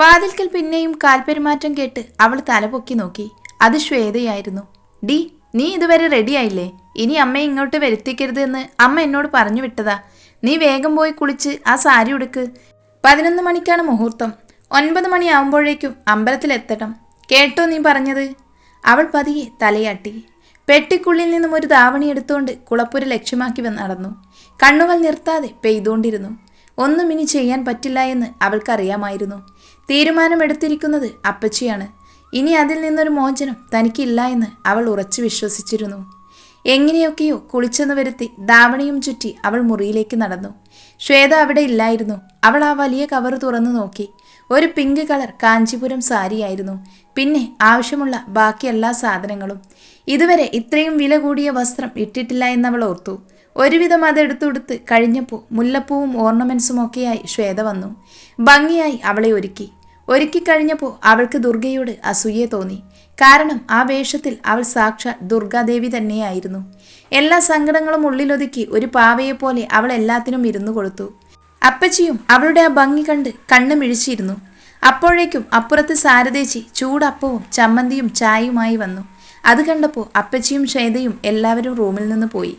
വാതിൽക്കൽ പിന്നെയും കാൽപെരുമാറ്റം കേട്ട് അവൾ തലപൊക്കി നോക്കി. അത് ശ്വേതയായിരുന്നു. ഡി നീ ഇതുവരെ റെഡിയായില്ലേ ഇനി അമ്മയെ ഇങ്ങോട്ട് വരുത്തിക്കരുത് എന്ന് അമ്മ എന്നോട് പറഞ്ഞു വിട്ടതാ. നീ വേഗം പോയി കുളിച്ച് ആ സാരി ഉടുക്ക്. പതിനൊന്ന് മണിക്കാണ് മുഹൂർത്തം. ഒൻപത് മണിയാവുമ്പോഴേക്കും അമ്പലത്തിലെത്തണം കേട്ടോ നീ പറഞ്ഞത്? അവൾ പതിയെ തലയാട്ടി. പെട്ടിക്കുള്ളിൽ നിന്നും ഒരു ധാവണി എടുത്തുകൊണ്ട് കുളപ്പുര ലക്ഷ്യമാക്കി നടന്നു. കണ്ണുകൾ നിർത്താതെ പെയ്തുകൊണ്ടിരുന്നു. ഒന്നും ഇനി ചെയ്യാൻ പറ്റില്ല എന്ന് അവൾക്കറിയാമായിരുന്നു. തീരുമാനമെടുത്തിരിക്കുന്നത് അപ്പച്ചിയാണ്. ഇനി അതിൽ നിന്നൊരു മോചനം തനിക്കില്ല എന്ന് അവൾ ഉറച്ചു വിശ്വസിച്ചിരുന്നു. എങ്ങനെയൊക്കെയോ കുളിച്ചെന്ന് വരുത്തി ദാവണിയും ചുറ്റി അവൾ മുറിയിലേക്ക് നടന്നു. ശ്വേത അവിടെ ഇല്ലായിരുന്നു. അവൾ ആ വലിയ കവർ തുറന്നു നോക്കി. ഒരു പിങ്ക് കളർ കാഞ്ചിപുരം സാരിയായിരുന്നു പിന്നെ ആവശ്യമുള്ള ബാക്കി എല്ലാ സാധനങ്ങളും. ഇതുവരെ ഇത്രയും വില കൂടിയ വസ്ത്രം ഇട്ടിട്ടില്ല എന്നവൾ ഓർത്തു. ഒരുവിധം അതെടുത്തുടുത്ത് കഴിഞ്ഞപ്പോൾ മുല്ലപ്പൂവും ഓർണമെൻസും ഒക്കെയായി ശ്വേത വന്നു. ഭംഗിയായി അവളെ ഒരുക്കി. ഒരുക്കി കഴിഞ്ഞപ്പോൾ അവൾക്ക് ദുർഗയോട് അസൂയ തോന്നി. കാരണം ആ വേഷത്തിൽ അവൾ സാക്ഷാൽ ദുർഗാദേവി തന്നെയായിരുന്നു. എല്ലാ സങ്കടങ്ങളും ഉള്ളിലൊതുക്കി ഒരു പാവയെപ്പോലെ അവൾ എല്ലാത്തിനും ഇരുന്നു കൊടുത്തു. അപ്പച്ചിയും അവളുടെ ആ ഭംഗി കണ്ട് കണ്ണ് മിഴിച്ചിരുന്നു. അപ്പോഴേക്കും അപ്പുറത്ത് സാരതേച്ചി ചൂടപ്പവും ചമ്മന്തിയും ചായയുമായി വന്നു. അത് കണ്ടപ്പോൾ അപ്പച്ചിയും ശ്വേതയും എല്ലാവരും റൂമിൽ നിന്ന് പോയി.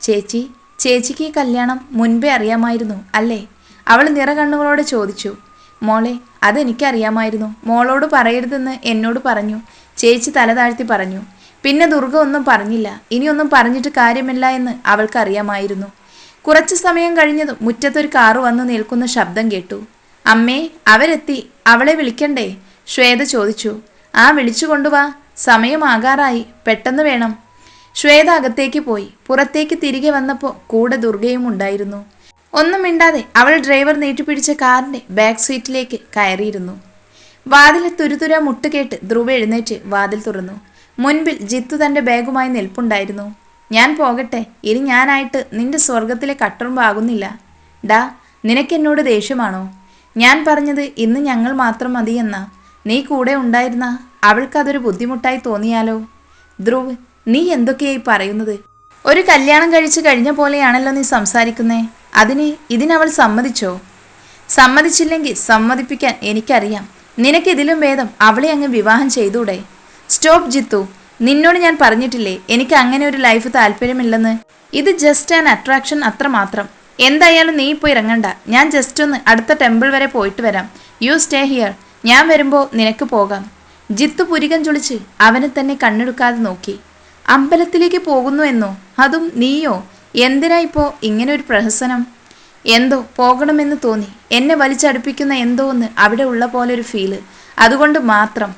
ചേച്ചി ചേച്ചിക്ക് ഈ കല്യാണം മുൻപേ അറിയാമായിരുന്നു അല്ലേ? അവൾ നിറകണ്ണുകളോട് ചോദിച്ചു. മോളെ അതെനിക്കറിയാമായിരുന്നു. മോളോട് പറയരുതെന്ന് എന്നോട് പറഞ്ഞു. ചേച്ചി തല താഴ്ത്തി പറഞ്ഞു. പിന്നെ ദുർഗ ഒന്നും പറഞ്ഞില്ല. ഇനിയൊന്നും പറഞ്ഞിട്ട് കാര്യമില്ല എന്ന് അവൾക്കറിയാമായിരുന്നു. കുറച്ചു സമയം കഴിഞ്ഞതും മുറ്റത്തൊരു കാറ് വന്ന് നിൽക്കുന്ന ശബ്ദം കേട്ടു. അമ്മേ അവരെത്തി. അവളെ വിളിക്കണ്ടേ? ശ്വേത ചോദിച്ചു. ആ വിളിച്ചു കൊണ്ടുവാ സമയമാകാറായി പെട്ടെന്ന് വേണം. ശ്വേത അകത്തേക്ക് പോയി. പുറത്തേക്ക് തിരികെ വന്നപ്പോൾ കൂടെ ദുർഗയും ഉണ്ടായിരുന്നു. ഒന്നും മിണ്ടാതെ അവൾ ഡ്രൈവർ നീട്ടിപ്പിടിച്ച കാറിന്റെ ബാക്ക് സീറ്റിലേക്ക് കയറിയിരുന്നു. വാതിൽ തുരുതുര മുട്ടുകേട്ട് ധ്രുവ എഴുന്നേറ്റ് വാതിൽ തുറന്നു. മുൻപിൽ ജിത്തു തന്റെ ബാഗുമായി നിൽപ്പുണ്ടായിരുന്നു. ഞാൻ പോകട്ടെ ഇനി ഞാനായിട്ട് നിന്റെ സ്വർഗത്തിലെ കട്ടുറുമ്പാകുന്നില്ല ഡാ നിനക്കെന്നോട് ദേഷ്യമാണോ? ഞാൻ പറഞ്ഞത് ഇന്ന് ഞങ്ങൾ മാത്രം മതിയെന്നാ. നീ കൂടെ ഉണ്ടായിരുന്ന? അവൾക്കതൊരു ബുദ്ധിമുട്ടായി തോന്നിയാലോ? ധ്രുവ് നീ എന്തൊക്കെയായി പറയുന്നത്? ഒരു കല്യാണം കഴിച്ചു കഴിഞ്ഞ പോലെയാണല്ലോ നീ സംസാരിക്കുന്നേ. അതിന് ഇതിനവൾ സമ്മതിച്ചോ? സമ്മതിച്ചില്ലെങ്കിൽ സമ്മതിപ്പിക്കാൻ എനിക്കറിയാം. നിനക്കിതിലും ഭേദം അവളെ അങ്ങ് വിവാഹം ചെയ്തൂടെ? സ്റ്റോപ്പ് ജിത്തു. നിന്നോട് ഞാൻ പറഞ്ഞിട്ടില്ലേ എനിക്ക് അങ്ങനെ ഒരു ലൈഫ് താല്പര്യമില്ലെന്ന്? ഇത് ജസ്റ്റ് ആൻ അട്രാക്ഷൻ അത്രമാത്രം എന്തായാലും നീ ഇപ്പോൾ ഇറങ്ങണ്ട. ഞാൻ ജസ്റ്റ് ഒന്ന് അടുത്ത ടെമ്പിൾ വരെ പോയിട്ട് വരാം. യു സ്റ്റേ ഹിയർ ഞാൻ വരുമ്പോൾ നിനക്ക് പോകാം. ജിത്തു പുരികം ചുളിച്ച് അവനെ തന്നെ കണ്ണെടുക്കാതെ നോക്കി. അമ്പലത്തിലേക്ക് പോകുന്നു എന്നോ? അതും നീയോ? എന്തിനാ ഇപ്പോൾ ഇങ്ങനെ ഒരു പ്രഹസനം? എന്തോ പോകണമെന്ന് തോന്നി. എന്നെ വലിച്ചടുപ്പിക്കുന്ന എന്തോ ഒന്ന് അവിടെ ഉള്ള പോലെ ഒരു ഫീൽ അതുകൊണ്ട് മാത്രം.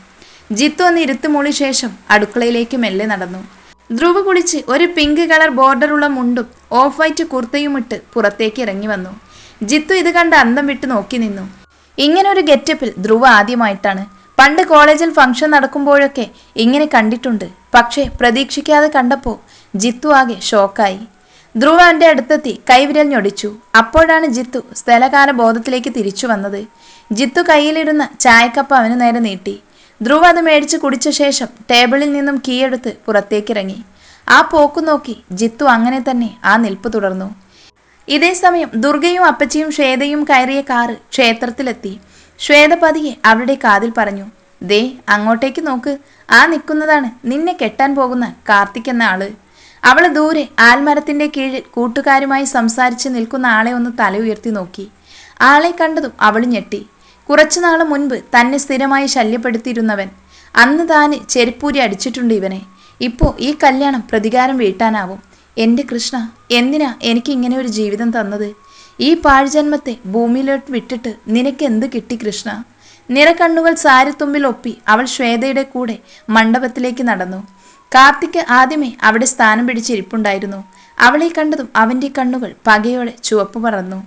ജിത്തു ഒന്ന് ഇരുത്തുമൂളി ശേഷം അടുക്കളയിലേക്ക് മെല്ലെ നടന്നു. ധ്രുവ് കുളിച്ച് ഒരു പിങ്ക് കളർ ബോർഡറുള്ള മുണ്ടും ഓഫ് വൈറ്റ് കുർത്തയും ഇട്ട് പുറത്തേക്ക് ഇറങ്ങി വന്നു. ജിത്തു ഇത് കണ്ട് അന്തം വിട്ട് നോക്കി നിന്നു. ഇങ്ങനെ ഒരു ഗെറ്റപ്പിൽ ധ്രുവ ആദ്യമായിട്ടാണ്. പണ്ട് കോളേജിൽ ഫംഗ്ഷൻ നടക്കുമ്പോഴൊക്കെ ഇങ്ങനെ കണ്ടിട്ടുണ്ട്. പക്ഷേ പ്രതീക്ഷിക്കാതെ കണ്ടപ്പോൾ ജിത്തു ആകെ ഷോക്കായി. ധ്രുവ എന്റെ അടുത്തെത്തി കൈവിരൽ ഞൊടിച്ചു. അപ്പോഴാണ് ജിത്തു സ്ഥലകാല ബോധത്തിലേക്ക് തിരിച്ചു വന്നത്. ജിത്തു കയ്യിലിരുന്ന ചായക്കപ്പ് അവന് നേരെ നീട്ടി. ധ്രുവ അത് മേടിച്ച് കുടിച്ച ശേഷം ടേബിളിൽ നിന്നും കീയെടുത്ത് പുറത്തേക്കിറങ്ങി. ആ പോക്കു നോക്കി ജിത്തു അങ്ങനെ തന്നെ ആ നിൽപ്പ് തുടർന്നു. ഇതേ സമയം ദുർഗയും അപ്പച്ചിയും ശ്വേതയും കയറിയ കാറ് ക്ഷേത്രത്തിലെത്തി. ശ്വേത പതിയെ അവളുടെ കാതിൽ പറഞ്ഞു. ദേ അങ്ങോട്ടേക്ക് നോക്ക്. ആ നിൽക്കുന്നതാണ് നിന്നെ കെട്ടാൻ പോകുന്ന കാർത്തിക് എന്ന ആൾ അവൾ ദൂരെ ആൽമരത്തിന്റെ കീഴിൽ കൂട്ടുകാരുമായി സംസാരിച്ച് നിൽക്കുന്ന ആളെ ഒന്ന് തല ഉയർത്തി നോക്കി. ആളെ കണ്ടതും അവൾ ഞെട്ടി. കുറച്ചു നാൾ മുൻപ് തന്നെ സ്ഥിരമായി ശല്യപ്പെടുത്തിയിരുന്നവൻ. അന്ന് താന് ചെരുപ്പൂരി അടിച്ചിട്ടുണ്ട് ഇവനെ. ഇപ്പോൾ ഈ കല്യാണം പ്രതികാരം വീട്ടാനാവും. എന്റെ കൃഷ്ണ എന്തിനാ എനിക്ക് ഇങ്ങനെ ഒരു ജീവിതം തന്നത്? ഈ പാഴ്ജന്മത്തെ ഭൂമിയിലോട്ട് വിട്ടിട്ട് നിനക്ക് എന്ത് കിട്ടി കൃഷ്ണ? നിറകണ്ണുകൾ സാരിത്തുമ്പിൽ ഒപ്പി അവൾ ശ്വേതയുടെ കൂടെ മണ്ഡപത്തിലേക്ക് നടന്നു. കാർത്തിക് ആദ്യമേ അവിടെ സ്ഥാനം പിടിച്ചിരിപ്പുണ്ടായിരുന്നു. അവളെ കണ്ടതും അവന്റെ കണ്ണുകൾ പകയോടെ ചുവപ്പ് പറന്നു.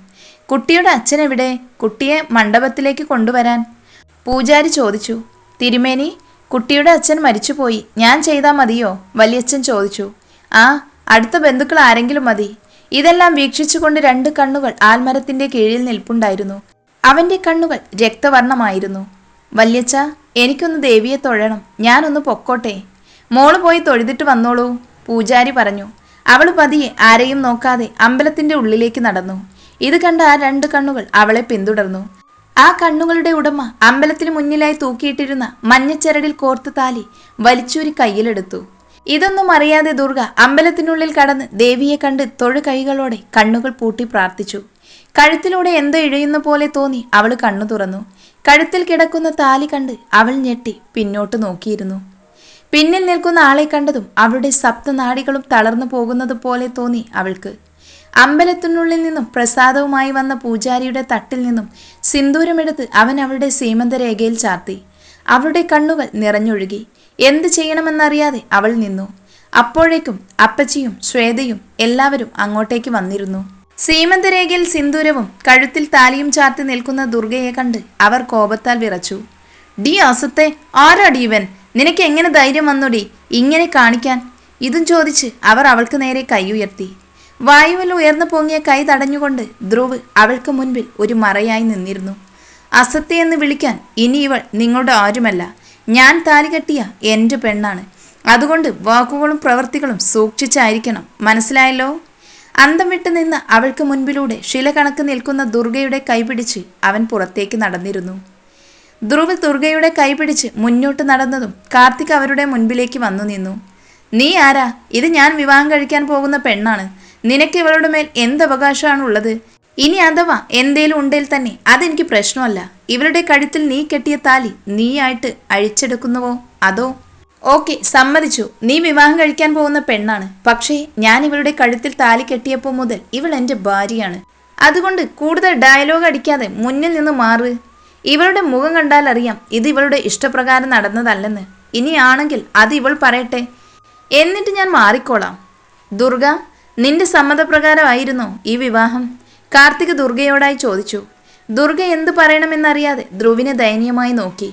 കുട്ടിയുടെ അച്ഛനെവിടെ കുട്ടിയെ മണ്ഡപത്തിലേക്ക് കൊണ്ടുവരാൻ? പൂജാരി ചോദിച്ചു. തിരുമേനി കുട്ടിയുടെ അച്ഛൻ മരിച്ചുപോയി. ഞാൻ ചെയ്താൽ മതിയോ? വലിയച്ഛൻ ചോദിച്ചു. ആ അടുത്ത ബന്ധുക്കൾ ആരെങ്കിലും മതി. ഇതെല്ലാം വീക്ഷിച്ചുകൊണ്ട് രണ്ട് കണ്ണുകൾ ആൽമരത്തിന്റെ കീഴിൽ നിൽപ്പുണ്ടായിരുന്നു. അവന്റെ കണ്ണുകൾ രക്തവർണമായിരുന്നു വല്യച്ച എനിക്കൊന്ന് ദേവിയെ തൊഴണം. ഞാനൊന്ന് പൊക്കോട്ടെ. മോൾ പോയി തൊഴുതിട്ട് വന്നോളൂ പൂജാരി പറഞ്ഞു. അവൾ പതിയെ ആരെയും നോക്കാതെ അമ്പലത്തിന്റെ ഉള്ളിലേക്ക് നടന്നു. ഇത് കണ്ട ആ രണ്ട് കണ്ണുകൾ അവളെ പിന്തുടർന്നു. ആ കണ്ണുകളുടെ ഉടമ അമ്പലത്തിന് മുന്നിലായി തൂക്കിയിട്ടിരുന്ന മഞ്ഞച്ചരടിൽ കോർത്ത താലി വലിച്ചൂരി കയ്യിലെടുത്തു. ഇതൊന്നും അറിയാതെ ദുർഗ അമ്പലത്തിനുള്ളിൽ കടന്ന് ദേവിയെ കണ്ട് തൊഴു കൈകളോടെ കണ്ണുകൾ പൂട്ടി പ്രാർത്ഥിച്ചു. കഴുത്തിലൂടെ എന്തോ ഇഴയുന്ന പോലെ തോന്നി അവൾ കണ്ണു തുറന്നു. കഴുത്തിൽ കിടക്കുന്ന താലി കണ്ട് അവൾ ഞെട്ടി പിന്നോട്ട് നോക്കിയിരുന്നു. പിന്നിൽ നിൽക്കുന്ന ആളെ കണ്ടതും അവളുടെ സപ്തനാടികളും തളർന്നു പോകുന്നത് പോലെ തോന്നി അവൾക്ക്. അമ്പലത്തിനുള്ളിൽ നിന്നും പ്രസാദവുമായി വന്ന പൂജാരിയുടെ തട്ടിൽ നിന്നും സിന്ദൂരമെടുത്ത് അവൻ അവളുടെ സീമന്തരേഖയിൽ ചാർത്തി. അവളുടെ കണ്ണുകൾ നിറഞ്ഞൊഴുകി. എന്ത് ചെയ്യണമെന്നറിയാതെ അവൾ നിന്നു. അപ്പോഴേക്കും അപ്പച്ചിയും ശ്വേതയും എല്ലാവരും അങ്ങോട്ടേക്ക് വന്നിരുന്നു. സീമന്തരേഖയിൽ സിന്ദൂരവും കഴുത്തിൽ താലിയും ചാർത്തി നിൽക്കുന്ന ദുർഗയെ കണ്ട് അവർ കോപത്താൽ വിറച്ചു. ഡി അസത്തെ ആരാടി നിനക്ക് എങ്ങനെ ധൈര്യം വന്നുടി? ഇങ്ങനെ കാണിക്കാൻ. ഇതും ചോദിച്ച് അവർ അവൾക്ക് നേരെ കൈ ഉയർത്തി. വായുവിൽ ഉയർന്നു പൊങ്ങിയ കൈ തടഞ്ഞുകൊണ്ട് ധ്രുവ് അവൾക്ക് മുൻപിൽ ഒരു മറയായി നിന്നിരുന്നു. അസത്തെ എന്ന് വിളിക്കാൻ ഇനി ഇവൾ നിങ്ങളുടെ ആരുമല്ല. ഞാൻ താലി കെട്ടിയ എന്റെ പെണ്ണാണ്. അതുകൊണ്ട് വാക്കുകളും പ്രവൃത്തികളും സൂക്ഷിച്ചായിരിക്കണം. മനസ്സിലായല്ലോ? അന്തം വിട്ടു നിന്ന് അവൾക്ക് മുൻപിലൂടെ ശില കണക്ക് നിൽക്കുന്ന ദുർഗയുടെ കൈപിടിച്ച് അവൻ പുറത്തേക്ക് നടന്നിരുന്നു. ധ്രുവ് ദുർഗയുടെ കൈപിടിച്ച് മുന്നോട്ട് നടന്നതും കാർത്തിക് അവരുടെ മുൻപിലേക്ക് വന്നു നിന്നു. നീ ആരാ? ഇത് ഞാൻ വിവാഹം കഴിക്കാൻ പോകുന്ന പെണ്ണാണ്. നിനക്ക് ഇവളുടെ മേൽ എന്ത് അവകാശമാണ് ഉള്ളത്? ഇനി അഥവാ എന്തേലും ഉണ്ടേൽ തന്നെ അതെനിക്ക് പ്രശ്നമല്ല. ഇവരുടെ കഴുത്തിൽ നീ കെട്ടിയ താലി നീയായിട്ട് അഴിച്ചെടുക്കുന്നുവോ? അതോ ഓക്കെ സമ്മതിച്ചു. നീ വിവാഹം കഴിക്കാൻ പോകുന്ന പെണ്ണാണ്. പക്ഷേ ഞാൻ ഇവളുടെ കഴുത്തിൽ താലി കെട്ടിയപ്പോൾ മുതൽ ഇവൾ എന്റെ ഭാര്യയാണ്. അതുകൊണ്ട് കൂടുതൽ ഡയലോഗ് അടിക്കാതെ മുന്നിൽ നിന്ന് മാറ്. ഇവളുടെ മുഖം കണ്ടാൽ അറിയാം ഇത് ഇവളുടെ ഇഷ്ടപ്രകാരം നടന്നതല്ലെന്ന്. ഇനിയാണെങ്കിൽ അത് ഇവൾ പറയട്ടെ. എന്നിട്ട് ഞാൻ മാറിക്കോളാം. ദുർഗ നിന്റെ സമ്മതപ്രകാരമായിരുന്നോ ഈ വിവാഹം? കാർത്തിക് ദുർഗയോടായി ചോദിച്ചു. ദുർഗ എന്ത് പറയണമെന്നറിയാതെ ധ്രുവിനെ ദയനീയമായി നോക്കി.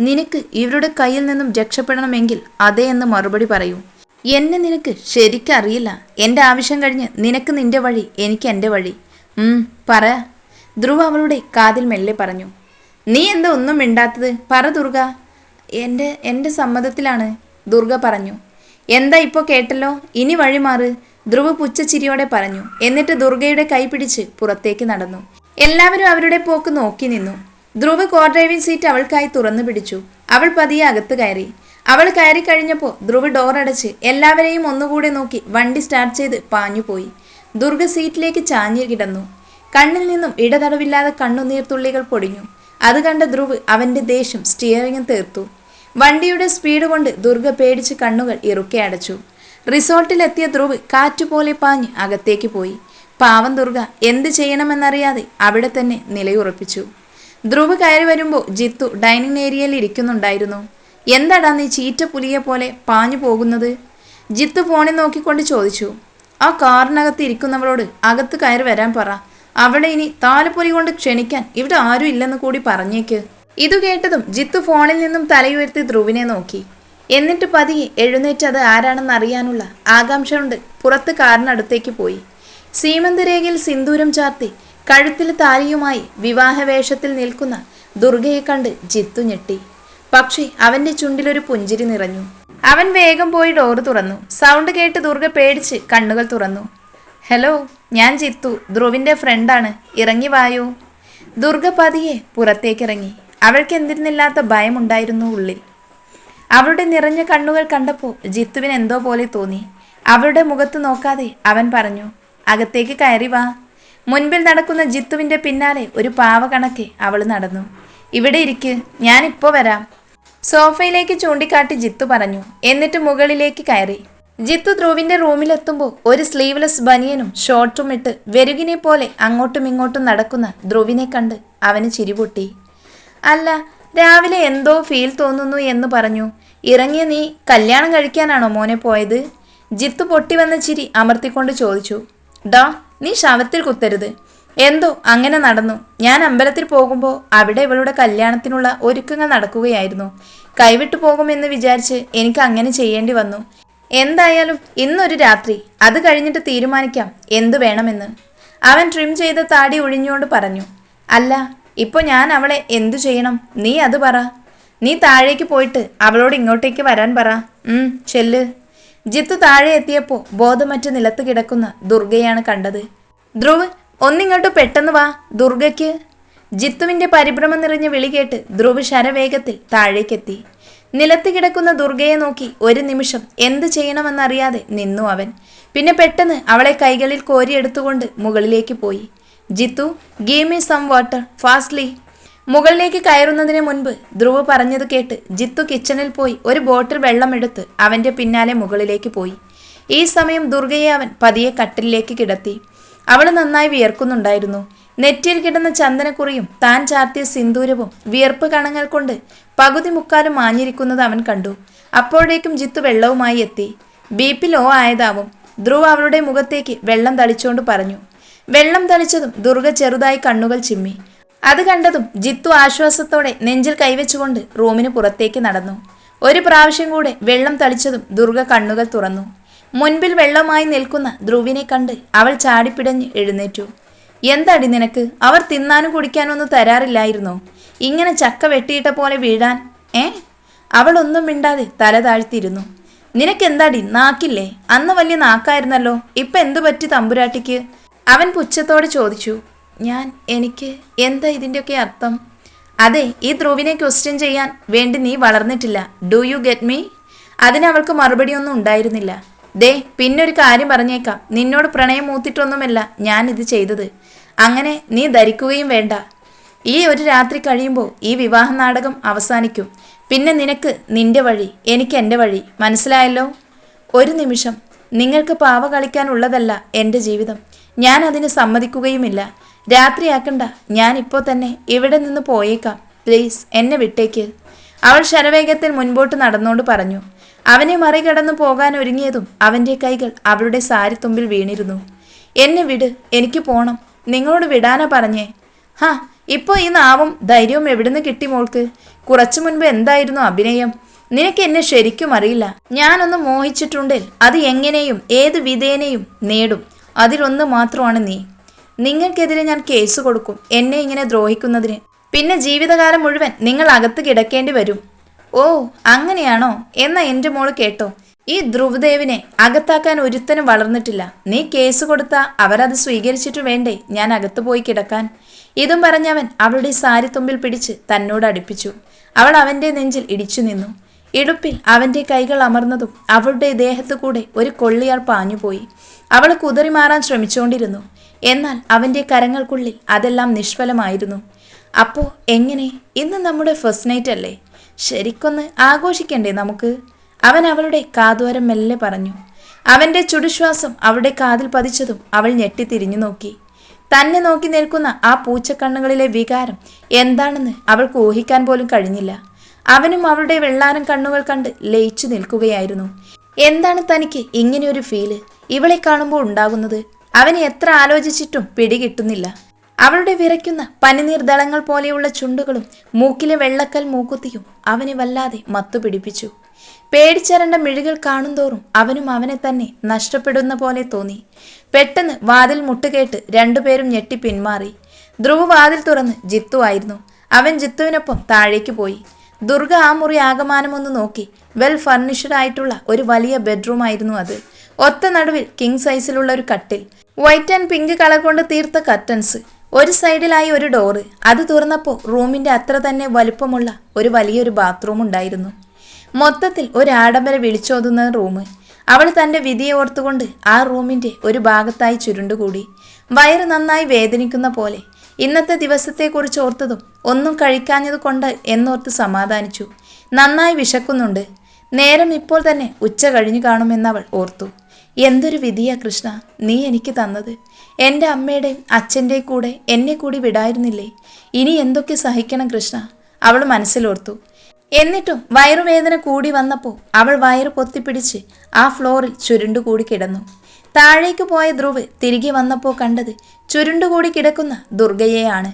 നിനക്ക് ഇവരുടെ കയ്യിൽ നിന്നും രക്ഷപ്പെടണമെങ്കിൽ അതേ എന്ന് മറുപടി പറയൂ. എന്നെ നിനക്ക് ശരിക്കറിയില്ല എന്റെ ആവശ്യം കഴിഞ്ഞ് നിനക്ക് നിന്റെ വഴി എനിക്ക് എന്റെ വഴി. പറ. ധ്രുവ അവളുടെ കാതിൽ മെല്ലെ പറഞ്ഞു. നീ എന്താ ഒന്നും മിണ്ടാത്തത്? പറ ദുർഗ. എന്റെ എന്റെ സമ്മതത്തിലാണ് ദുർഗ പറഞ്ഞു. എന്താ ഇപ്പോൾ കേട്ടല്ലോ? ഇനി വഴി മാറ് ധ്രുവ പുച്ഛച്ചിരിയോടെ പറഞ്ഞു. എന്നിട്ട് ദുർഗയുടെ കൈ പിടിച്ച് പുറത്തേക്ക് നടന്നു. എല്ലാവരും അവരുടെ പോക്ക് നോക്കി നിന്നു. ധ്രുവ് കോർ ഡ്രൈവിംഗ് സീറ്റ് അവൾക്കായി തുറന്നു പിടിച്ചു. അവൾ പതിയെ അകത്ത് കയറി. അവൾ കയറി കഴിഞ്ഞപ്പോൾ ധ്രുവ് ഡോർ അടച്ച് എല്ലാവരെയും ഒന്നുകൂടെ നോക്കി വണ്ടി സ്റ്റാർട്ട് ചെയ്ത് പാഞ്ഞുപോയി ദുർഗ സീറ്റിലേക്ക് ചാഞ്ഞു കിടന്നു. കണ്ണിൽ നിന്നും ഇടതടവില്ലാതെ കണ്ണുനീർ തുള്ളികൾ പൊടിഞ്ഞു. അത് കണ്ട ധ്രുവ് അവന്റെ ദേഷ്യം സ്റ്റിയറിംഗും തീർത്തു. വണ്ടിയുടെ സ്പീഡ് കൊണ്ട് ദുർഗ പേടിച്ച് കണ്ണുകൾ ഇറുക്കെ അടച്ചു. റിസോർട്ടിലെത്തിയ ധ്രുവ് കാറ്റുപോലെ പാഞ്ഞ് അകത്തേക്ക് പോയി. പാവം ദുർഗ എന്ത് ചെയ്യണമെന്നറിയാതെ അവിടെ തന്നെ നിലയുറപ്പിച്ചു. ധ്രുവ് കയറി വരുമ്പോൾ ജിത്തു ഡൈനിങ് ഏരിയയിൽ ഇരിക്കുന്നുണ്ടായിരുന്നു. എന്താടാ നീ ചീറ്റ പുലിയെ പോലെ പാഞ്ഞു പോകുന്നത്? ജിത്തു ഫോണിൽ നോക്കിക്കൊണ്ട് ചോദിച്ചു. ആ കാറിനകത്ത് ഇരിക്കുന്നവളോട് അകത്ത് കയറി വരാൻ പറ. അവിടെ ഇനി താലപ്പൊലി കൊണ്ട് ക്ഷണിക്കാൻ ഇവിടെ ആരും ഇല്ലെന്ന് കൂടി പറഞ്ഞേക്ക്. ഇത് കേട്ടതും ജിത്തു ഫോണിൽ നിന്നും തലയുയർത്തി ധ്രുവിനെ നോക്കി. എന്നിട്ട് പതിയെ എഴുന്നേറ്റ് അത് ആരാണെന്ന് അറിയാനുള്ള ആകാംക്ഷ കൊണ്ട് പുറത്ത് കാറിനടുത്തേക്ക് പോയി. സീമന്തരേഖയിൽ സിന്ദൂരം ചാർത്തി കഴുത്തിൽ താലിയുമായി വിവാഹവേഷത്തിൽ നിൽക്കുന്ന ദുർഗയെ കണ്ട് ജിത്തു ഞെട്ടി. പക്ഷേ അവന്റെ ചുണ്ടിലൊരു പുഞ്ചിരി നിറഞ്ഞു. അവൻ വേഗം പോയി ഡോർ തുറന്നു. സൗണ്ട് കേട്ട് ദുർഗ പേടിച്ച് കണ്ണുകൾ തുറന്നു. ഹലോ ഞാൻ ജിത്തു. ധ്രുവിന്റെ ഫ്രണ്ടാണ് ഇറങ്ങി വായോ? ദുർഗ പതിയെ പുറത്തേക്കിറങ്ങി. അവൾക്ക് എന്തിരുന്നില്ലാത്ത ഭയമുണ്ടായിരുന്നു ഉള്ളിൽ. അവളുടെ നിറഞ്ഞ കണ്ണുകൾ കണ്ടപ്പോൾ ജിത്തുവിന് എന്തോ പോലെ തോന്നി. അവളുടെ മുഖത്ത് നോക്കാതെ അവൻ പറഞ്ഞു അകത്തേക്ക് കയറി വാ. മുൻപിൽ നടക്കുന്ന ജിത്തുവിന്റെ പിന്നാലെ ഒരു പാവ കണക്കെ അവൾ നടന്നു. ഇവിടെ ഇരിക്ക് ഞാനിപ്പോ വരാം. സോഫയിലേക്ക് ചൂണ്ടിക്കാട്ടി ജിത്തു പറഞ്ഞു. എന്നിട്ട് മുകളിലേക്ക് കയറി. ജിത്തു ധ്രുവിന്റെ റൂമിലെത്തുമ്പോൾ ഒരു സ്ലീവ്ലെസ് ബനിയനും ഷോർട്ടും ഇട്ട് വെരുകിനെ പോലെ അങ്ങോട്ടും ഇങ്ങോട്ടും നടക്കുന്ന ധ്രുവിനെ കണ്ട് അവന് ചിരിപൊട്ടി അല്ല രാവിലെ എന്തോ ഫീൽ തോന്നുന്നു എന്ന് പറഞ്ഞു. ഇറങ്ങിയ നീ കല്യാണം കഴിക്കാനാണോ മോനെ പോയത്? ജിത്തു പൊട്ടി വന്ന ചിരി അമർത്തിക്കൊണ്ട് ചോദിച്ചു. ഡാ നീ ശവത്തിൽ കുത്തരുത്. എന്തോ അങ്ങനെ നടന്നു. ഞാൻ അമ്പലത്തിൽ പോകുമ്പോൾ അവിടെ ഇവളുടെ കല്യാണത്തിനുള്ള ഒരുക്കങ്ങൾ നടക്കുകയായിരുന്നു. കൈവിട്ടു പോകുമെന്ന് വിചാരിച്ച് എനിക്ക് അങ്ങനെ ചെയ്യേണ്ടി വന്നു. എന്തായാലും ഇന്നൊരു രാത്രി. അത് കഴിഞ്ഞിട്ട് തീരുമാനിക്കാം. എന്തു വേണമെന്ന്. അവൻ ട്രിം ചെയ്ത താടി ഒഴിഞ്ഞുകൊണ്ട് പറഞ്ഞു. അല്ല ഇപ്പോൾ ഞാൻ അവളെ എന്തു ചെയ്യണം? നീ അത് പറ. നീ താഴേക്ക് പോയിട്ട് അവളോട് ഇങ്ങോട്ടേക്ക് വരാൻ പറ. ചെല്ല്. ജിത്തു താഴെ എത്തിയപ്പോൾ ബോധമറ്റ് നിലത്ത് കിടക്കുന്ന ദുർഗയാണ് കണ്ടത്. ധ്രുവ് ഒന്നിങ്ങോട്ട് പെട്ടെന്ന് വാ ദുർഗയ്ക്ക്. ജിത്തുവിന്റെ പരിഭ്രമം നിറഞ്ഞ വിളി കേട്ട് ധ്രുവ് ശരവേഗത്തിൽ താഴേക്കെത്തി. നിലത്ത് കിടക്കുന്ന ദുർഗയെ നോക്കി ഒരു നിമിഷം എന്ത് ചെയ്യണമെന്നറിയാതെ നിന്നു അവൻ. പിന്നെ പെട്ടെന്ന് അവളെ കൈകളിൽ കോരിയെടുത്തുകൊണ്ട് മുകളിലേക്ക് പോയി. Jithu gimme some water fastly മുകളിലേക്ക് കയറുന്നതിന് മുൻപ് ധ്രുവ് പറഞ്ഞത് കേട്ട് ജിത്തു കിച്ചണിൽ പോയി ഒരു ബോട്ടിൽ വെള്ളമെടുത്ത് അവന്റെ പിന്നാലെ മുകളിലേക്ക് പോയി. ഈ സമയം ദുർഗയെ അവൻ പതിയെ കട്ടിലേക്ക് കിടത്തി. അവൾ നന്നായി വിയർക്കുന്നുണ്ടായിരുന്നു. നെറ്റിയിൽ കിടന്ന ചന്ദനക്കുറിയും താൻ ചാർത്തിയ സിന്ദൂരവും വിയർപ്പ് കണങ്ങൾ കൊണ്ട് പകുതി മുക്കാലും മാഞ്ഞിരിക്കുന്നത് അവൻ കണ്ടു. അപ്പോഴേക്കും ജിത്തു വെള്ളവുമായി എത്തി. B law ആയതാവും. ധ്രുവ് അവളുടെ മുഖത്തേക്ക് വെള്ളം തളിച്ചുകൊണ്ട് പറഞ്ഞു. വെള്ളം തളിച്ചതും ദുർഗ ചെറുതായി കണ്ണുകൾ ചിമ്മി. അത് കണ്ടതും ജിത്തു ആശ്വാസത്തോടെ നെഞ്ചിൽ കൈവച്ചുകൊണ്ട് റൂമിന് പുറത്തേക്ക് നടന്നു. ഒരു പ്രാവശ്യം കൂടെ വെള്ളം തളിച്ചതും ദുർഗ കണ്ണുകൾ തുറന്നു. മുൻപിൽ വെള്ളമായി നിൽക്കുന്ന ധ്രുവിനെ കണ്ട് അവൾ ചാടിപ്പിടഞ്ഞ് എഴുന്നേറ്റു. എന്തടി നിനക്ക്? അവർ തിന്നാനും കുടിക്കാനും ഒന്നും തരാറില്ലായിരുന്നോ? ഇങ്ങനെ ചക്ക വെട്ടിയിട്ട പോലെ വീഴാൻ ഏ? അവൾ ഒന്നും മിണ്ടാതെ തല താഴ്ത്തിയിരുന്നു. നിനക്കെന്താടി? നാക്കില്ലേ? അന്ന് വലിയ നാക്കായിരുന്നല്ലോ. ഇപ്പൊ എന്തു പറ്റി തമ്പുരാട്ടിക്ക്? അവൻ പുച്ഛത്തോടെ ചോദിച്ചു. ഞാൻ എനിക്ക് എന്താ ഇതിന്റെയൊക്കെ അർത്ഥം? അതെ ഈ ധ്രുവിനെ ക്വസ്റ്റ്യൻ ചെയ്യാൻ വേണ്ടി നീ വളർന്നിട്ടില്ല. ഡു യു ഗെറ്റ് മീ അതിന് അവൾക്ക് മറുപടിയൊന്നും ഉണ്ടായിരുന്നില്ല. ദേ പിന്നൊരു കാര്യം പറഞ്ഞേക്കാം. നിന്നോട് പ്രണയം മൂത്തിട്ടൊന്നുമല്ല ഞാൻ ഇത് ചെയ്തത്. അങ്ങനെ നീ ധരിക്കുകയും വേണ്ട. ഈ ഒരു രാത്രി കഴിയുമ്പോൾ ഈ വിവാഹ നാടകം അവസാനിക്കും. പിന്നെ നിനക്ക് നിന്റെ വഴി എനിക്ക് എന്റെ വഴി. മനസ്സിലായല്ലോ? ഒരു നിമിഷം. നിങ്ങൾക്ക് പാവ കളിക്കാനുള്ളതല്ല എന്റെ ജീവിതം. ഞാൻ അതിന് സമ്മതിക്കുകയുമില്ല. രാത്രിയാക്കണ്ട. ഞാൻ ഇപ്പോൾ തന്നെ ഇവിടെ നിന്ന് പോയേക്കാം. പ്ലീസ് എന്നെ വിട്ടേക്ക്. അവൾ ശരവേഗത്തിൽ മുൻപോട്ട് നടന്നുകൊണ്ട് പറഞ്ഞു. അവനെ മറികടന്നു പോകാൻ ഒരുങ്ങിയതും അവന്റെ കൈകൾ അവളുടെ സാരിത്തുമ്പിൽ വീണിരുന്നു. എന്നെ വിട് എനിക്ക് പോണം. നിങ്ങളോട് വിടാനാ പറഞ്ഞേ? ഹാ ഇപ്പോൾ ഈ നാവും ധൈര്യവും എവിടുന്ന് കിട്ടി മോൾക്ക്? കുറച്ചു മുൻപ് എന്തായിരുന്നു അഭിനയം? നിനക്ക് എന്നെ ശരിക്കും അറിയില്ല. ഞാനൊന്ന് മോഹിച്ചിട്ടുണ്ടെങ്കിൽ അത് എങ്ങനെയും ഏത് വിധേനയും നേടും. അതിലൊന്ന് മാത്രമാണ് നീ. നിങ്ങൾക്കെതിരെ ഞാൻ കേസ് കൊടുക്കും. എന്നെ ഇങ്ങനെ ദ്രോഹിക്കുന്നതിന്. പിന്നെ ജീവിതകാലം മുഴുവൻ നിങ്ങൾ അകത്ത് കിടക്കേണ്ടി വരും. ഓ അങ്ങനെയാണോ? എന്ന എന്റെ മോൾ കേട്ടോ. ഈ ധ്രുവദേവിനെ അകത്താക്കാൻ ഒരുത്തനും വളർന്നിട്ടില്ല. നീ കേസ് കൊടുത്ത അവരത് സ്വീകരിച്ചിട്ട് വേണ്ടേ ഞാൻ അകത്തു പോയി കിടക്കാൻ? ഇതും പറഞ്ഞവൻ അവളുടെ സാരി തുമ്പിൽ പിടിച്ച് തന്നോട് അടുപ്പിച്ചു. അവൾ അവന്റെ നെഞ്ചിൽ ഇടിച്ചു നിന്നു. ഇടുപ്പിൽ അവന്റെ കൈകൾ അമർന്നതും അവളുടെ ദേഹത്തു കൂടെ ഒരു കൊള്ളിയാർ പാഞ്ഞുപോയി. അവൾ കുതറി മാറാൻ ശ്രമിച്ചുകൊണ്ടിരുന്നു. എന്നാൽ അവന്റെ കരങ്ങൾക്കുള്ളിൽ അതെല്ലാം നിഷ്ഫലമായിരുന്നു. അപ്പോൾ എങ്ങനെ? ഇന്ന് നമ്മുടെ ഫസ്റ്റ് നൈറ്റ് അല്ലേ? ശരിക്കൊന്ന് ആഘോഷിക്കണ്ടേ നമുക്ക്? അവൻ അവളുടെ കാതോരം മെല്ലെ പറഞ്ഞു. അവന്റെ ചുടുശ്വാസം അവളുടെ കാതിൽ പതിച്ചതും അവൾ ഞെട്ടിത്തിരിഞ്ഞു നോക്കി. തന്നെ നോക്കി നിൽക്കുന്ന ആ പൂച്ചക്കണ്ണുകളിലെ വികാരം എന്താണെന്ന് അവൾക്ക് ഊഹിക്കാൻ പോലും കഴിഞ്ഞില്ല. അവനും അവളുടെ വെള്ളാരം കണ്ണുകൾ കണ്ട് ലയിച്ചു നിൽക്കുകയായിരുന്നു. എന്താണ് തനിക്ക് ഇങ്ങനെയൊരു ഫീൽ ഇവളെ കാണുമ്പോൾ ഉണ്ടാകുന്നത്? അവനെ എത്ര ആലോചിച്ചിട്ടും പിടികിട്ടുന്നില്ല. അവളുടെ വിറയ്ക്കുന്ന പനിനീർ ദളങ്ങൾ പോലെയുള്ള ചുണ്ടുകളും മൂക്കിലെ വെള്ളക്കൽ മൂക്കുത്തിയും അവനെ വല്ലാതെ മത്തുപിടിപ്പിച്ചു പേടിച്ചരണ്ട മിഴികൾ കാണുന്തോറും അവനും അവനെ തന്നെ നഷ്ടപ്പെടുന്ന പോലെ തോന്നി. പെട്ടെന്ന് വാതിൽ മുട്ടുകേട്ട് രണ്ടുപേരും ഞെട്ടി പിന്മാറി. ധ്രുവ് വാതിൽ തുറന്ന് ജിത്തു ആയിരുന്നു. അവൻ ജിത്തുവിനൊപ്പം താഴേക്ക് പോയി. ദുർഗ ആ മുറി ആകമാനമൊന്ന് നോക്കി. വെൽ ഫർണിഷ്ഡ് ആയിട്ടുള്ള ഒരു വലിയ ബെഡ്റൂം ആയിരുന്നു അത്. ഒത്ത നടുവിൽ കിങ് സൈസിലുള്ള ഒരു കട്ടിൽ. വൈറ്റ് ആൻഡ് പിങ്ക് കളർ കൊണ്ട് തീർത്ത കർട്ടൻസ്. ഒരു സൈഡിലായി ഒരു ഡോറ് അത് തുറന്നപ്പോൾ റൂമിന്റെ അത്ര തന്നെ വലുപ്പമുള്ള ഒരു വലിയൊരു ബാത്റൂം ഉണ്ടായിരുന്നു. മൊത്തത്തിൽ ഒരു ആഡംബര വിളിച്ചോതുന്ന റൂം. അവൾ തന്റെ വിധിയെ ഓർത്തുകൊണ്ട് ആ റൂമിന്റെ ഒരു ഭാഗത്തായി ചുരുണ്ടുകൂടി. വയറ് നന്നായി വേദനിക്കുന്ന പോലെ ഇന്നത്തെ ദിവസത്തെക്കുറിച്ച് ഓർത്തതും ഒന്നും കഴിക്കാഞ്ഞത് കൊണ്ട് എന്നോർത്ത് സമാധാനിച്ചു. നന്നായി വിശക്കുന്നുണ്ട്. നേരം ഇപ്പോൾ തന്നെ ഉച്ച കഴിഞ്ഞു കാണുമെന്നവൾ ഓർത്തു. എന്തൊരു വിധിയാ കൃഷ്ണ നീ എനിക്ക് തന്നത്. എന്റെ അമ്മയുടെയും അച്ഛന്റെ കൂടെ എന്നെ കൂടി വിടായിരുന്നില്ലേ? ഇനി എന്തൊക്കെ സഹിക്കണം കൃഷ്ണ? അവൾ മനസ്സിലോർത്തു. എന്നിട്ടും വയറുവേദന കൂടി വന്നപ്പോൾ അവൾ വയറ് പൊത്തിപ്പിടിച്ച് ആ ഫ്ലോറിൽ ചുരുണ്ടുകൂടി കിടന്നു. താഴേക്ക് പോയ ധ്രുവ് തിരികെ വന്നപ്പോൾ കണ്ടത് ചുരുണ്ടുകൂടി കിടക്കുന്ന ദുർഗയെയാണ്.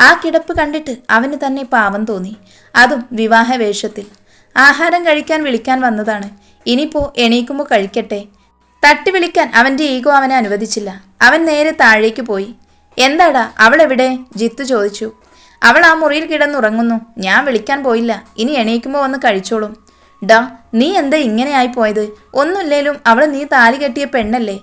ആ കിടപ്പ് കണ്ടിട്ട് അവന് തന്നെ പാവം തോന്നി. അതും വിവാഹ വേഷത്തിൽ. ആഹാരം കഴിക്കാൻ വിളിക്കാൻ വന്നതാണ്. ഇനിയിപ്പോ എണീക്കുമ്പോൾ കഴിക്കട്ടെ. തട്ടി വിളിക്കാൻ അവന്റെ ഈഗോ അവനെ അനുവദിച്ചില്ല. അവൻ നേരെ താഴേക്ക് പോയി. എന്താടാ അവളെവിടെ? ജിത്തു ചോദിച്ചു. അവൾ ആ മുറിയിൽ കിടന്നുറങ്ങുന്നു. ഞാൻ വിളിക്കാൻ പോയില്ല. ഇനി എണീക്കുമ്പോൾ വന്ന് കഴിച്ചോളും. ഡാ നീ എന്താ ഇങ്ങനെയായി പോയത് ഒന്നുമില്ലേലും അവൾ നീ താലി കെട്ടിയ പെണ്ണല്ലേ?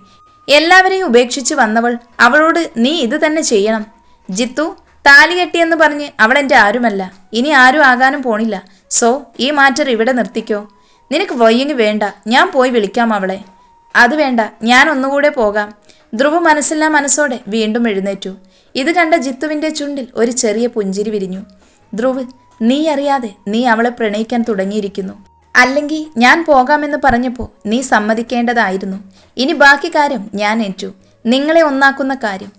എല്ലാവരെയും ഉപേക്ഷിച്ച് വന്നവൾ അവളോട് നീ ഇത് തന്നെ ചെയ്യണം. ജിത്തു താലി കെട്ടിയെന്ന് പറഞ്ഞ് അവൾ എന്റെ ആരുമല്ല. ഇനി ആരും ആകാനും പോണില്ല. സോ ഈ മാറ്റർ ഇവിടെ നിർത്തിക്കോ. നിനക്ക് വയ്യെങ്കിൽ വേണ്ട ഞാൻ പോയി വിളിക്കാം അവളെ. അത് വേണ്ട ഞാൻ ഒന്നുകൂടെ പോകാം. ധ്രുവ മനസ്സില്ലാ മനസ്സോടെ വീണ്ടും എഴുന്നേറ്റു. ഇത് കണ്ട ജിത്തുവിന്റെ ചുണ്ടിൽ ഒരു ചെറിയ പുഞ്ചിരി വിരിഞ്ഞു. ധ്രുവ് നീ അറിയാതെ നീ അവളെ പ്രണയിക്കാൻ തുടങ്ങിയിരിക്കുന്നു. അല്ലെങ്കിൽ ഞാൻ പോകാമെന്ന് പറഞ്ഞപ്പോൾ നീ സമ്മതിക്കേണ്ടതായിരുന്നു. ഇനി ബാക്കി കാര്യം ഞാൻ ഏറ്റു. നിങ്ങളെ ഒന്നാക്കുന്ന കാര്യം.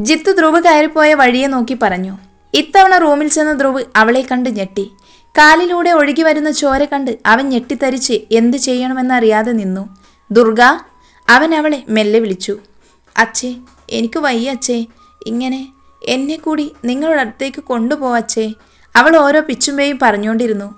ജിത്ത് ധ്രുവ് കയറിപ്പോയ വഴിയെ നോക്കി പറഞ്ഞു. ഇത്തവണ റൂമിൽ ചെന്ന ധ്രുവ് അവളെ കണ്ട് ഞെട്ടി. കാലിലൂടെ ഒഴുകി വരുന്ന ചോര കണ്ട് അവൻ ഞെട്ടിത്തരിച്ച് എന്തു ചെയ്യണമെന്നറിയാതെ നിന്നു. ദുർഗ അവൻ അവളെ മെല്ലെ വിളിച്ചു. അച്ഛേ എനിക്ക് വയ്യ അച്ഛേ. ഇങ്ങനെ എന്നെ കൂടി നിങ്ങളുടെ അടുത്തേക്ക് കൊണ്ടുപോവച്ചേ അവൾ ഓരോ പിച്ചുമ്പേയും പറഞ്ഞുകൊണ്ടിരുന്നു.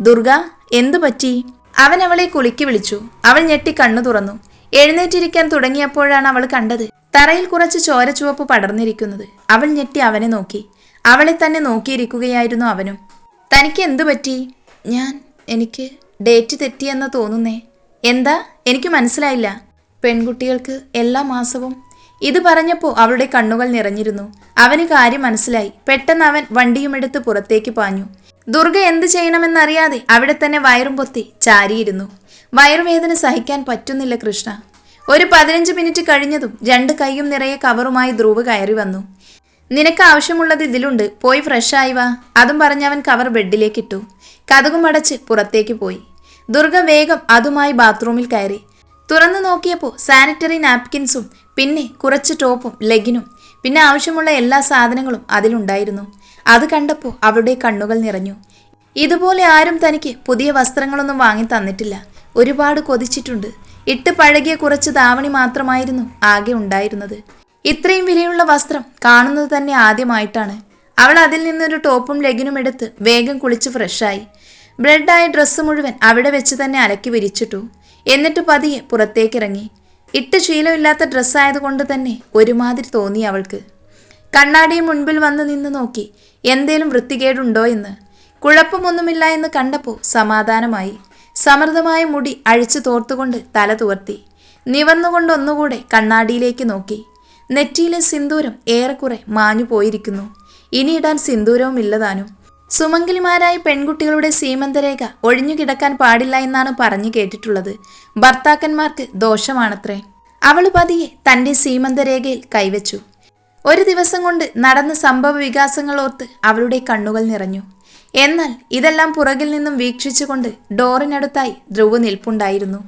ദുർഗ എന്തു പറ്റി? അവൻ അവളെ കുളിക്ക് വിളിച്ചു. അവൾ ഞെട്ടി കണ്ണു തുറന്നു. എഴുന്നേറ്റിരിക്കാൻ തുടങ്ങിയപ്പോഴാണ് അവൾ കണ്ടത്. തറയിൽ കുറച്ച് ചോരച്ചുവപ്പ് പടർന്നിരിക്കുന്നത്. അവൾ ഞെട്ടി അവനെ നോക്കി. അവളെ തന്നെ നോക്കിയിരിക്കുകയായിരുന്നു അവനും. തനിക്ക് എന്തു പറ്റി? ഞാൻ എനിക്ക് ഡേറ്റ് തെറ്റിയെന്ന് തോന്നുന്നേ. എന്താ? എനിക്ക് മനസ്സിലായില്ല. പെൺകുട്ടികൾക്ക് എല്ലാ മാസവും ഇത് പറഞ്ഞപ്പോൾ അവളുടെ കണ്ണുകൾ നിറഞ്ഞിരുന്നു. അവന് കാര്യം മനസ്സിലായി. പെട്ടെന്ന് അവൻ വണ്ടിയുമെടുത്ത് പുറത്തേക്ക് പാഞ്ഞു. ദുർഗ എന്ത് ചെയ്യണമെന്നറിയാതെ അവിടെ തന്നെ വയറും പൊത്തി ചാരിയിരുന്നു. വയറുവേദന സഹിക്കാൻ പറ്റുന്നില്ല കൃഷ്ണ. ഒരു പതിനഞ്ച് മിനിറ്റ് കഴിഞ്ഞതും രണ്ട് കൈയും നിറയെ കവറുമായി ധ്രുവ് കയറി വന്നു. നിനക്ക് ആവശ്യമുള്ളത് ഇതിലുണ്ട്. പോയി ഫ്രഷ് ആയി വാ. അതും പറഞ്ഞവൻ കവർ ബെഡിലേക്ക് ഇട്ടു. കഥകും അടച്ച് പുറത്തേക്ക് പോയി. ദുർഗ വേഗം അതുമായി ബാത്റൂമിൽ കയറി. തുറന്നു നോക്കിയപ്പോൾ സാനിറ്ററി നാപ്കിൻസും പിന്നെ കുറച്ച് ടോപ്പും ലെഗിനും പിന്നെ ആവശ്യമുള്ള എല്ലാ സാധനങ്ങളും അതിലുണ്ടായിരുന്നു. അത് കണ്ടപ്പോൾ അവളുടെ കണ്ണുകൾ നിറഞ്ഞു. ഇതുപോലെ ആരും തനിക്ക് പുതിയ വസ്ത്രങ്ങളൊന്നും വാങ്ങി തന്നിട്ടില്ല. ഒരുപാട് കൊതിച്ചിട്ടുണ്ട്. ഇട്ട് പഴകിയ കുറച്ച് ദാവണി മാത്രമായിരുന്നു ആകെ ഉണ്ടായിരുന്നത്. ഇത്രയും വിലയുള്ള വസ്ത്രം കാണുന്നത് തന്നെ ആദ്യമായിട്ടാണ്. അവൾ അതിൽ നിന്നൊരു ടോപ്പും ലെഗിനും എടുത്ത് വേഗം കുളിച്ച് ഫ്രഷായി ബ്രെഡായ ഡ്രസ്സ് മുഴുവൻ അവിടെ വെച്ച് തന്നെ അലക്കി വിരിച്ചിട്ടു. എന്നിട്ട് പതിയെ പുറത്തേക്കിറങ്ങി. ഇട്ട് ശീലമില്ലാത്ത ഡ്രസ്സായതുകൊണ്ട് തന്നെ ഒരുമാതിരി തോന്നി അവൾക്ക്. കണ്ണാടിയും മുൻപിൽ വന്ന് നിന്ന് നോക്കി എന്തേലും വൃത്തികേടുണ്ടോ എന്ന്? കുഴപ്പമൊന്നുമില്ല എന്ന് കണ്ടപ്പോൾ സമാധാനമായി സമൃദ്ധമായ മുടി അഴിച്ചു തോർത്തുകൊണ്ട് തല തുവർത്തി നിവർന്നുകൊണ്ട് ഒന്നുകൂടെ കണ്ണാടിയിലേക്ക് നോക്കി. നെറ്റിയിലെ സിന്ദൂരം ഏറെക്കുറെ മാഞ്ഞു പോയിരിക്കുന്നു. ഇനിയിടാൻ സിന്ദൂരവും ഇല്ലതാനും. സുമംഗലിമാരായ പെൺകുട്ടികളുടെ സീമന്തരേഖ ഒഴിഞ്ഞുകിടക്കാൻ പാടില്ല എന്നാണ് പറഞ്ഞു കേട്ടിട്ടുള്ളത്. ഭർത്താക്കന്മാർക്ക് ദോഷമാണത്രേ. അവൾ പതിയെ തന്റെ സീമന്തരേഖയിൽ കൈവച്ചു. ഒരു ദിവസം കൊണ്ട് നടന്ന സംഭവ വികാസങ്ങൾ ഓർത്ത് അവളുടെ കണ്ണുകൾ നിറഞ്ഞു. എന്നാൽ ഇതെല്ലാം പുറകിൽ നിന്നും വീക്ഷിച്ചുകൊണ്ട് ഡോറിനടുത്തായി ധ്രുവ് നിൽപ്പുണ്ടായിരുന്നു.